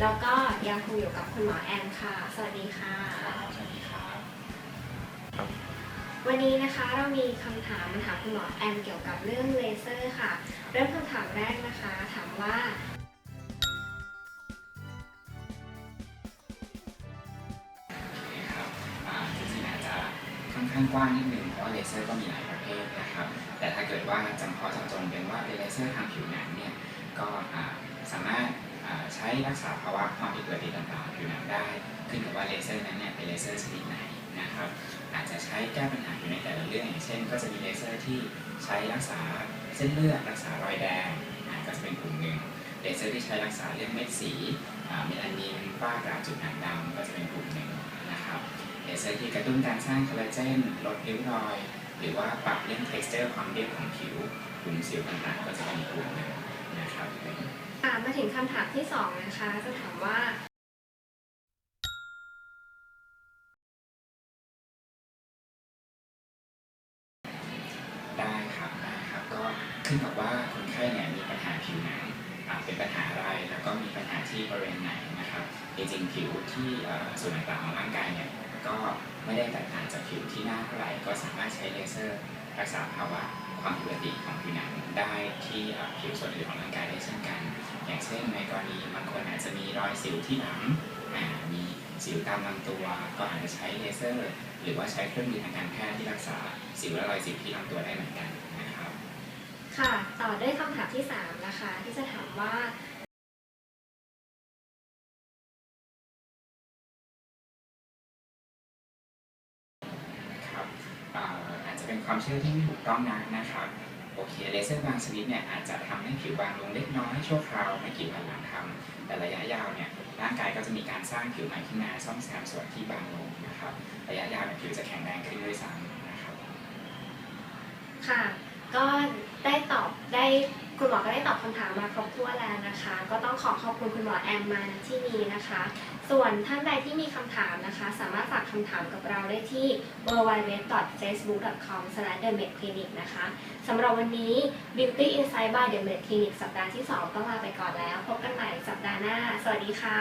แล้วก็ยังคงอยู่กับคุณหมอแอมค่ะ สวัสดีค่ะ สวัสดีครับวันนี้นะคะเรามีคำถามมาถามคุณหมอแอมเกี่ยวกับเรื่องเลเซอร์ค่ะ เริ่มคำถามแรกนะคะ ถามว่า ครับอ่าจริงๆอาจจะค่อนข้างกว้างนิดนึงเพราะว่าเลเซอร์ก็มีหลายประเภทนะครับ แต่ถ้าเกิดว่าจำเพาะเจาะจงเป็นว่าเป็นเลเซอร์ทางผิวหนังเนี่ย ก็อ่าสามารถอ่าใช้ รักษาภาวะความผิดปกติต่างๆองผิวหนังได้ ขึ้นกับว่าเลเซอร์นั้นเนี่ยเป็นเลเซอร์ชนิดไหนนะครับ อาจจะใช้แก้ปัญหาอยู่ในแต่ละเรื่องอย่างเช่น ก็จะมีเลเซอร์ที่ใช้รักษาเส้นเลือดรักษารอยแดงก็จะเป็นกลุ่มหนึ่งเลเซอร์ที่ใช้รักษาเรื่องเม็ดสีเมลานินฝ้ากระจุดด่างดำก็จะเป็นกลุ่มหนึ่งนะครับเลเซอร์ที่กระตุ้นการสร้างคอลลาเจนลดริ้วรอย หรือว่าปรับเรื่อง texture ความเรียบของผิวกลุ่มสิวต่างๆ ก็จะเป็นกลุ่มหนึ่ง นะครับค่ะมาถึงคำถามที่สองนะคะ จะถามว่าได้ครับได้ครับก็ขึ้นกับว่าคนไข้เนี่ยมีปัญหาผิวหนังอ่าเป็นปัญหาอะไรแล้วก็มีปัญหาที่บริเวณไหนนะครับจริงๆผิวที่เอ่อส่วนต่างๆของร่างกายเนี่ยก็ไม่ได้แตกต่างจากผิวที่หน้าเท่าไหร่ก็สามารถใช้เลเซอร์ รักษาภาวะความผิดปกติของผิวหนังได้ ที่เอ่อผิวส่วนอื่นของร่างกายได้เช่นกัน อย่างเช่นในกรณีบางคนอาจจะมีรอยสิวที่หลังอ่ามีสิวตามลำตัว ก็อาจจะใช้เลเซอร์ หรือว่าใช้เครื่องมือทางการแพทย์ที่รักษาสิวและรอยสิวที่ลำตัวได้เหมือนกันนะครับ ค่ะ ต่อด้วยคำถามที่สามนะคะ ที่จะถามว่าครับเอ่ออาจจะเป็นความเชื่อที่ไม่ถูกต้องนักนะครับ โอเคเลเซอร์บางชนิดเนี่ยอาจจะทำให้ผิวบางลงเล็กน้อยชั่วคราวไม่กี่วันหลังทำแต่ระยะยาวเนี่ยร่างกายก็จะมีการสร้างผิวใหม่ขึ้นมาซ่อมแซมส่วนที่บางลงนะครับระยะยาวเนี่ยผิวจะแข็งแรงขึ้นด้วยซ้ำนะครับค่ะ ก็ได้ตอบได้คุณหมอก็ได้ตอบคำถามมาครบถ้วนแล้วนะคะ ก็ต้องขอขอบคุณคุณหมอแอมมาณที่นี้นะคะ ส่วนท่านใดที่มีคำถามนะคะ สามารถ คำถามกับเราได้ที่ www.facebook.com/themedclinic นะคะสำหรับวันนี้ Beauty Insight by The Med Clinic สัปดาห์ที่ 2 ต้องลาไปก่อนแล้ว พบกันใหม่สัปดาห์หน้า สวัสดีค่ะ